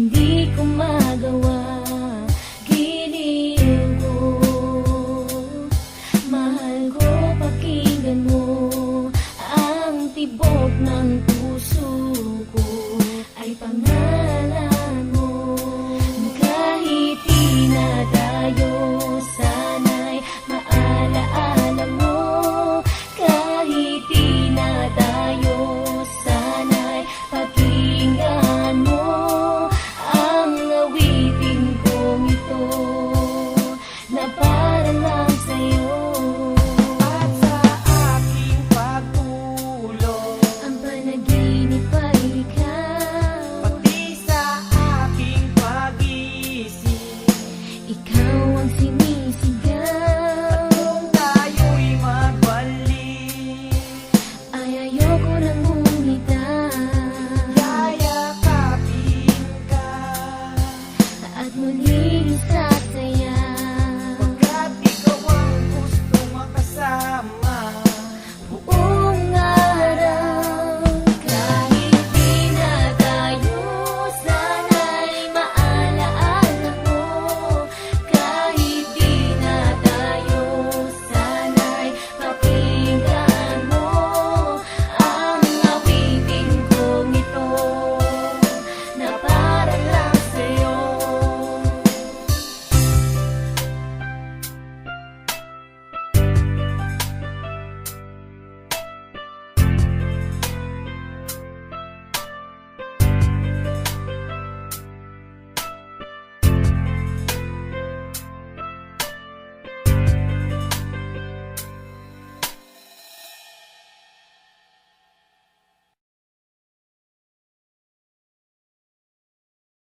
hindi ko Giliw ko Mahal ko mo. Ang tibok ng puso ko Ay pangalan 绿色